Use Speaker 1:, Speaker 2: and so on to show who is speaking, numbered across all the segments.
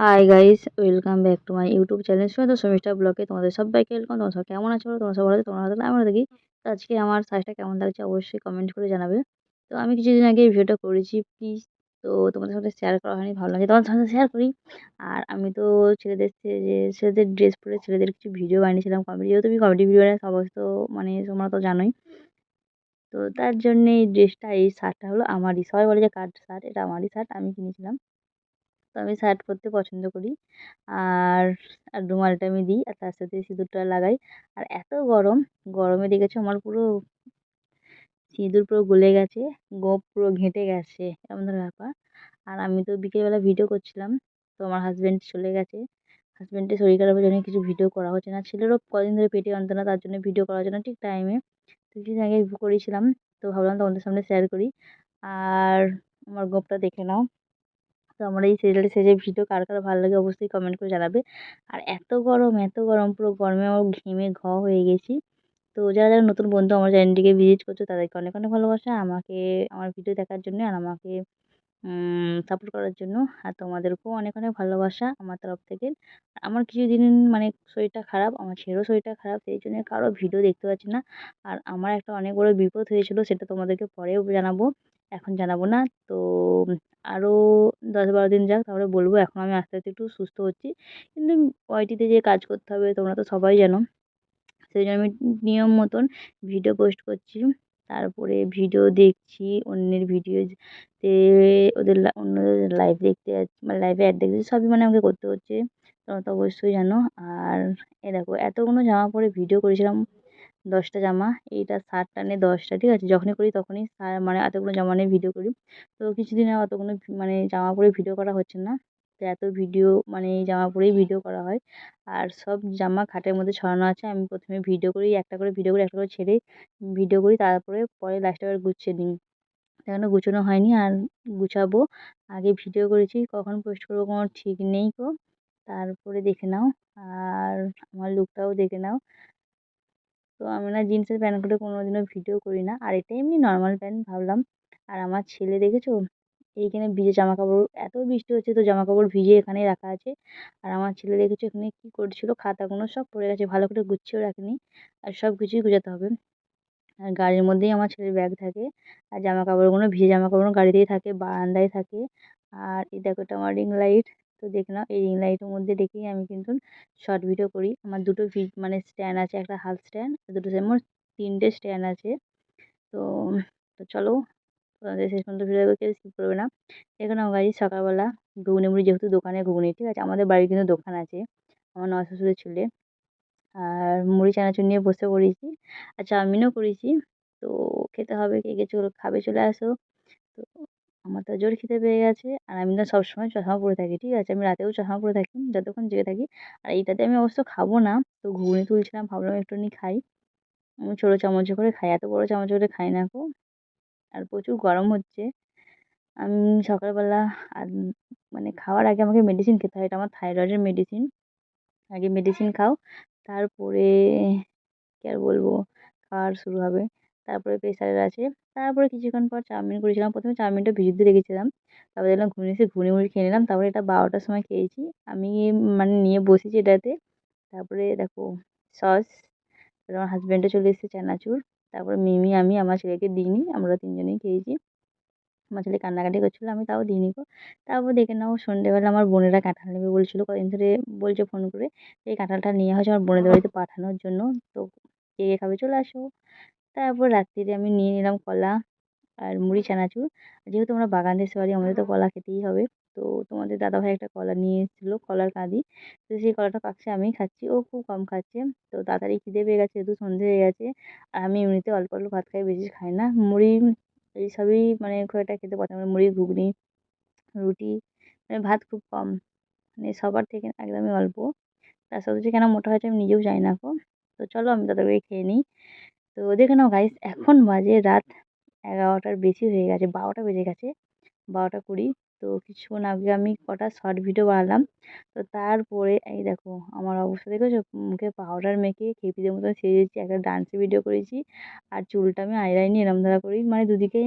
Speaker 1: Hi guys welcome back to my YouTube channel Sumit Sharmishtha ব্লগে তোমাদের সবাইকে welcome তোমার সব কেমন আছো? তোমরা সব ভালো তোমরা থাকলে আমরা দেখি তো আজকে আমার সাইজটা কেমন লাগছে অবশ্যই কমেন্ট করে জানাবে। তো আমি কিছুদিন আগে ভিডিওটা করেছি প্লিজ তো তোমাদের সাথে শেয়ার করা হয়নি, ভালো লাগে তোমাদের সাথে শেয়ার করি। আর আমি তো ছেলেদের যে ছেলেদের ড্রেস পরে ছেলেদের কিছু ভিডিও বানিয়েছিলাম কমেডি যেহেতু আমি কমেডি ভিডিও সবাই তো মানে তোমরা তো জানোই। তো তার জন্যে এই ড্রেসটা এই শার্টটা হলো আমারই। সবাই বলে যে কার শার্ট এটা আমারই শার্ট আমি কিনেছিলাম। তো আমি শার্ট পরতে পছন্দ করি। আর আর রুমালটা আমি দিই আর তার সাথে সিঁদুরটা লাগাই। আর এত গরম, গরমে দেখেছ আমার পুরো সিঁদুর পুরো গলে গেছে গোঁফ পুরো ঘেঁটে গেছে এমন ধরনের ব্যাপার। আর আমি তো বিকেলবেলা ভিডিও করছিলাম, তো আমার হাজব্যান্ড চলে গেছে। হাজব্যান্ডের শরীর খারাপের জন্য কিছু ভিডিও করা হচ্ছে না। ছেলেরও কদিন ধরে পেটে না তার জন্য ভিডিও করা হচ্ছে না ঠিক টাইমে তো কিছুদিন আগে করেছিলাম, তো ভাবলাম তোমাদের সামনে শেয়ার করি। আর আমার গোঁফটা দেখে নাও। তো আমার এই সিরিয়ালটি সেজে ভিডিও কার কার ভালো লাগে অবশ্যই কমেন্ট করে জানাবে। আর এত গরম এত গরম, পুরো গরমে আমার ঘেমে ঘ হয়ে গেছি। তো যারা যারা নতুন বন্ধু আমার চ্যানেলটিকে ভিজিট করছ, তাদেরকে অনেক অনেক ভালোবাসা। আমাকে, আমার ভিডিও দেখার জন্য আর আমাকে সাপোর্ট করার জন্য। আর তোমাদেরকেও অনেক অনেক ভালোবাসা আমার তরফ থেকে। আমার কিছুদিন মানে শরীরটা খারাপ, আমার ছেলেরও শরীরটা খারাপ, সেই জন্য কারও ভিডিও দেখতে পাচ্ছি না। আর আমার একটা অনেক বড় বিপদ হয়েছিল, সেটা তোমাদেরকে পরেও জানাব। এখন জানাব না। তো আরও দশ বারো দিন যাক তারপরে বলব। এখন আমি আস্তে আস্তে একটু সুস্থ হচ্ছি। কিন্তু ওয়াইটিতে যে কাজ করতে হবে, তোমরা তো সবাই জানো। সেই জন্য আমি নিয়ম মতন ভিডিও পোস্ট করছি। তারপরে ভিডিও দেখছি, অন্যের ভিডিও তে ওদের অন্যদের লাইভ দেখতে যাচ্ছি মানে লাইভে অ্যাড দেখতে সবই মানে আমাকে করতে হচ্ছে। তোমরা তো অবশ্যই জানো। আর এ দেখো, এতগুলো জামা পরে ভিডিও করেছিলাম। দশটা জামা, এইটা শার্ট টানে দশটা, ঠিক আছে? যখনই করি তখনই মানে এতগুলো জামা নিয়ে ভিডিও করি। তো কিছুদিন আর অতগুলো মানে জামা পরে ভিডিও করা হচ্ছে না। তো এত ভিডিও মানে এই জামা পরেই ভিডিও করা হয়। আর সব জামা খাটের মধ্যে ছড়ানো আছে। আমি প্রথমে ভিডিও করি, একটা করে ভিডিও করি, একটা করে ছেড়ে ভিডিও করি। তারপরে পরে লাস্টে আবার গুছিয়ে নিই। এখনও গুছোনো হয়নি আর গুছাবো। আগে ভিডিও করেছি, কখন পোস্ট করব কোনো ঠিক নেই গো। তারপরে দেখে নাও। আর আমার লুকটাও দেখে নাও। তো আমি না জিন্সের প্যান্ট করে কোনো দিনও ভিডিও করি না। আর এটা এমনি নর্মাল প্যান্ট ভাবলাম। আর আমার ছেলে দেখেছ? এইখানে ভিজে জামা কাপড় এত বৃষ্টি হচ্ছে তো জামা কাপড় ভিজে এখানেই রাখা আছে। আর আমার ছেলে দেখেছ এখানে কী করছিল? খাতাগুলো সব পড়ে গেছে, ভালো করে গুছিয়েও রাখিনি। আর সব কিছুই গুছাতে হবে। আর গাড়ির মধ্যেই আমার ছেলের ব্যাগ থাকে। আর জামা কাপড়গুলো ভিজে জামা কাপড়গুলো গাড়িতেই থাকে, বারান্দায় থাকে। আর এই দেখো এটা আমার রিং লাইট তো দেখে নাও এই রিং লাইটের মধ্যে দেখেই আমি কিন্তু শর্ট ভিডিও করি। আমার দুটো মানে স্ট্যান্ড আছে, একটা হাত স্ট্যান্ড দুটো আমার তিনটে স্ট্যান্ড আছে। তো তো চলো, তোমাদের শেষ পর্যন্ত ভিডিও কেউ স্কিপ করবে না। এখানে আমার গাড়ি সকালবেলা ঘুগনি মুড়ি যেহেতু দোকানে ঘুগনি, ঠিক আছে? আমাদের বাড়ির কিন্তু দোকান আছে, আমার নয় শ্বশুরের ছেলে। আর মুড়ি, চানাচুর নিয়ে বসে পড়েছি। আর চাউমিনও করেছি। তো খেতে হবে, কে কে চলো, খাবে চলে আসো। তো আমার তো জোর খিদে পেয়ে গেছে। আর আমি না সবসময় চশমা পরে থাকি, ঠিক আছে? আমি রাতেও চশমা পরে থাকি যতক্ষণ জেগে থাকি। আর এইটাতে আমি অবশ্য খাব না। তো ঘুগনি তুলছিলাম, ভাবলাম একটুখানি খাই। আমি ছোটো চামচে করে খাই, এত বড়ো চামচ করে খাই না গো। আর প্রচুর গরম হচ্ছে। আমি সকালবেলা আর মানে খাওয়ার আগে আমাকে মেডিসিন খেতে হয়, এটা আমার থাইরয়েডের মেডিসিন আগে মেডিসিন খাও, তারপরে, কী আর বলব? খাওয়ার শুরু হবে। তারপরে প্রেশারের আছে। তারপরে কিছুক্ষণ পর চাউমিন করেছিলাম। প্রথমে চাউমিনটা ভিজিয়ে রেখেছিলাম। তারপরে দেখলাম ঘুমিয়ে এসে ঘুগনি মুড়ি খেয়ে নিলাম। তারপরে এটা বারোটার সময় খেয়েছি। আমি মানে নিয়ে বসেছি এটাতে। তারপরে দেখো, সস আমার হাজব্যান্ডও চলে এসেছে চানাচুর। তারপরে মিমি, আমি, আমার ছেলেকে দিইনি। আমরা তিনজনেই খেয়েছি। আমার ছেলে কান্নাকাটি করছিল, আমি তাও দিইনি গো। তারপর দেখে নাও সন্ধ্যেবেলা আমার বোনেরা কাঁঠাল নেবে বলছিলো। কদিন ধরে বলছে ফোন করে। এই কাঁঠালটা নিয়ে হয়েছে আমার বোনেদের বাড়িতে পাঠানোর জন্য। তো কে খাবে চলে আসো। তারপর রাত্রিরে আমি নিয়ে নিলাম কলা আর মুড়ি, চানাচুর। যেহেতু আমরা বাগান দেশে বাড়ি, আমাদের তো কলা খেতেই হবে। তো তোমাদের দাদাভাই একটা কলা নিয়ে এসেছিল, কলার কাঁদি। তো সেই কলাটা পাকছে আমি খাচ্ছি। ও খুব কম খাচ্ছে। তো তাড়াতাড়ি খিদে পেয়ে গেছে, যেহেতু সন্ধে হয়ে গেছে। আর আমি এমনিতে অল্প অল্প ভাত খাই, বেশি খাই না। মুড়ি এইসবই মানে খুব একটা খেতে পছন্দ মুড়ি, ঘুগনি, রুটি মানে ভাত খুব কম। মানে সবার থেকে একদমই অল্প। তার সাথে যে কেন মোটা হয়েছে আমি নিজেও জানি না গো। তো চলো আমি তাড়াতাড়ি খেয়ে নিই। তো দেখে নাও গাইস এখন বাজে রাত এগারোটার বেশি হয়ে গেছে বারোটা বেজে গেছে বারোটা কুড়ি। তো কিছুক্ষণ আগে আমি কটা শর্ট ভিডিও বানালাম। তো তারপরে এই দেখো আমার অবস্থা দেখেছ? মুখে পাউডার মেখে খেপিদের মতো সেজেছি একটা ডান্সের ভিডিও করেছি। আর চুলটা আমি আইলাইনে এরম ধরা করি মানে দুদিকে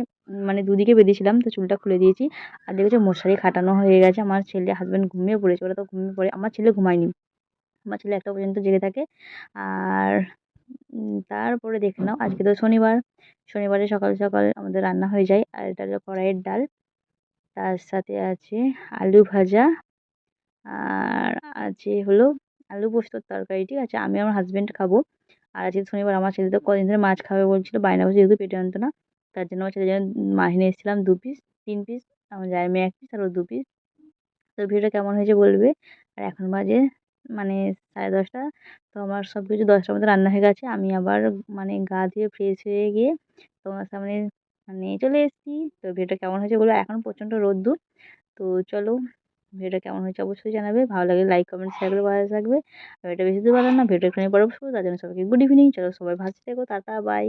Speaker 1: মানে দুদিকে বেঁধেছিলাম তো চুলটা খুলে দিয়েছি। আর দেখেছ মশারি খাটানো হয়ে গেছে আমার ছেলে হাজব্যান্ড ঘুমিয়ে পড়েছে ওরা তো ঘুমিয়ে পড়ে আমার ছেলে ঘুমায়নি। আমার ছেলে একটা পর্যন্ত জেগে থাকে। আর তারপরে দেখে নাও, আজকে তো শনিবার। শনিবারে সকাল সকাল আমাদের রান্না হয়ে যায় আর এটা হলো কড়াইয়ের ডাল। তার সাথে আছে আলু ভাজা। আর আছে হলো আলু পোস্তর তরকারি, ঠিক আছে? আমি আমার হাজব্যান্ড খাব। আর আজকে শনিবার, আমার ছেলে তো কদিন ধরে মাছ খাবে বলছিল, বায়না বসে যেহেতু পেটে আনতো না তার জন্য আমার ছেলের জন্য মাছ নিয়ে এসেছিলাম দু পিস তিন পিস আমার জায়ের মেয়ে এক পিস আর ও দু পিস তো ভিডিওটা কেমন হয়েছে বলবে? আর এখন বাজে মানে সাড়ে দশটা। তো আমার সব কিছু দশটার মধ্যে রান্না হয়ে গেছে। আমি আবার মানে গা ধুয়ে ফ্রেশ হয়ে গিয়ে তোমার সামনে মানে চলে এসেছি। তো ভিডিওটা কেমন হয়েছে বলবে এখন প্রচণ্ড রোদ্দুর। তো চলো ভিডিওটা কেমন হয়েছে অবশ্যই জানাবে। ভালো লাগলে লাইক কমেন্ট শেয়ার করে ভালো থাকবে। এটা বেশি দূর না ভিডিও এখানে পরে তার জন্য সবাইকে গুড ইভিনিং চলো সবাই ভালো থেকো, টাটা বাই